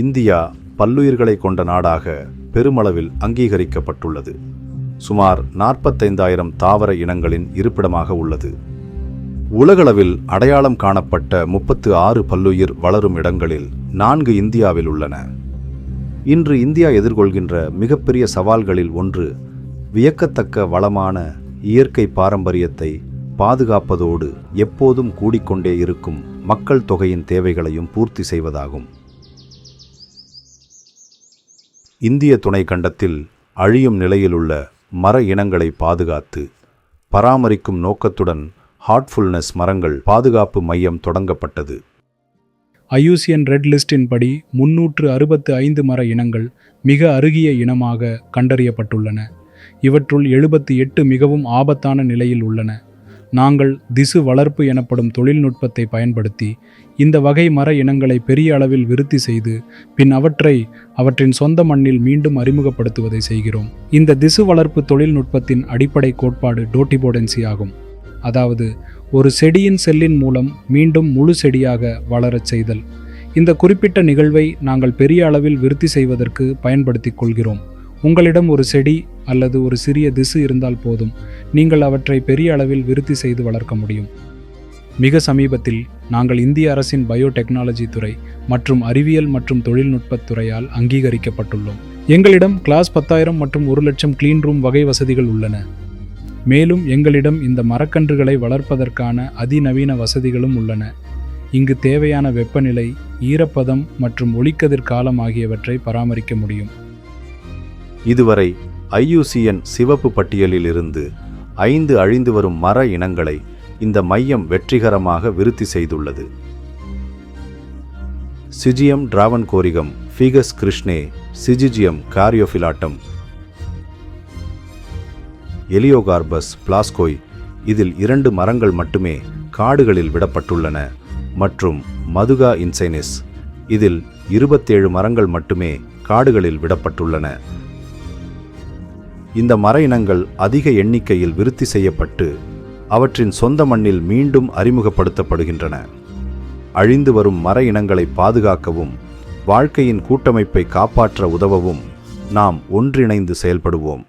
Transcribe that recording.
India பல்லுயிர்களை கொண்ட நாடாக பெருமளவில் அங்கீகரிக்கப்பட்டுள்ளது. சுமார் நாற்பத்தைந்தாயிரம் தாவர இனங்களின் இருப்பிடமாக உள்ளது. உலகளவில் அடையாளம் காணப்பட்ட முப்பத்து ஆறு பல்லுயிர் வளரும் இடங்களில் நான்கு இந்தியாவில் உள்ளன. இன்று இந்தியா எதிர்கொள்கின்ற மிகப்பெரிய சவால்களில் ஒன்று வியக்கத்தக்க வளமான இயற்கை பாரம்பரியத்தை பாதுகாப்பதோடு எப்போதும் கூடிக்கொண்டே இருக்கும் மக்கள் தொகையின் தேவைகளையும் பூர்த்தி செய்வதாகும். இந்திய துணைக்கண்டத்தில் அழியும் நிலையிலுள்ள மர இனங்களை பாதுகாத்து பராமரிக்கும் நோக்கத்துடன் ஹார்ட்ஃபுல்னஸ் மரங்கள் பாதுகாப்பு மையம் தொடங்கப்பட்டது. ஐயூசியன் ரெட் லிஸ்டின் படி முன்னூற்று அறுபத்து ஐந்து மர இனங்கள் மிக அருகிய இனமாக கண்டறியப்பட்டுள்ளன. இவற்றுள் எழுபத்தி எட்டு மிகவும் ஆபத்தான நிலையில் உள்ளன. நாங்கள் திசு வளர்ப்பு எனப்படும் தொழில்நுட்பத்தை பயன்படுத்தி இந்த வகை மர இனங்களை பெரிய அளவில் விருத்தி செய்து பின் அவற்றை அவற்றின் சொந்த மண்ணில் மீண்டும் அறிமுகப்படுத்துவதை செய்கிறோம். இந்த திசு வளர்ப்பு தொழில்நுட்பத்தின் அடிப்படை கோட்பாடு டோட்டிபோடென்சி ஆகும். அதாவது ஒரு செடியின் செல்லின் மூலம் மீண்டும் முழு செடியாக வளரச் செய்தல். இந்த குறிப்பிட்ட நிகழ்வை நாங்கள் பெரிய அளவில் விருத்தி செய்வதற்கு பயன்படுத்திக் கொள்கிறோம். உங்களிடம் ஒரு செடி அல்லது ஒரு சிறிய திசு இருந்தால் போதும். நீங்கள் அவற்றை பெரிய அளவில் விருத்தி செய்து வளர்க்க முடியும். மிக சமீபத்தில் நாங்கள் இந்திய அரசின் பயோடெக்னாலஜி துறை மற்றும் அறிவியல் மற்றும் தொழில்நுட்பத் துறையால் அங்கீகரிக்கப்பட்டுள்ளோம். எங்களிடம் கிளாஸ் பத்தாயிரம் மற்றும் ஒரு லட்சம் கிளீன் ரூம் வகை வசதிகள் உள்ளன. மேலும் எங்களிடம் இந்த மரக்கன்றுகளை வளர்ப்பதற்கான அதிநவீன வசதிகளும் உள்ளன. இங்கு தேவையான வெப்பநிலை ஈரப்பதம் மற்றும் ஒளிக்கதிர் காலம் ஆகியவற்றை பராமரிக்க முடியும். இதுவரை ஐயூசிஎன் சிவப்பு பட்டியலில் இருந்து ஐந்து அழிந்து வரும் மர இனங்களை இந்த மையம் வெற்றிகரமாக விருத்தி செய்துள்ளது. சிஜியம் டிராவன்கோரிகம் ஃபீகஸ் கிருஷ்ணே சிஜிஜியம் காரியோஃபிலாட்டம். எலியோகார்பஸ் பிளாஸ்கோய் இதில் இரண்டு மரங்கள் மட்டுமே காடுகளில் விடப்பட்டுள்ளன மற்றும் மதுகா இன்சைனிஸ் இதில் இருபத்தேழு மரங்கள் மட்டுமே காடுகளில் விடப்பட்டுள்ளன. இந்த மர இனங்கள் அதிக எண்ணிக்கையில் விருத்தி செய்யப்பட்டு அவற்றின் சொந்த மண்ணில் மீண்டும் அறிமுகப்படுத்தப்படுகின்றன. அழிந்து வரும் மர இனங்களை பாதுகாக்கவும் வாழ்க்கையின் கூட்டமைப்பை காப்பாற்ற உதவவும் நாம் ஒன்றிணைந்து செயல்படுவோம்.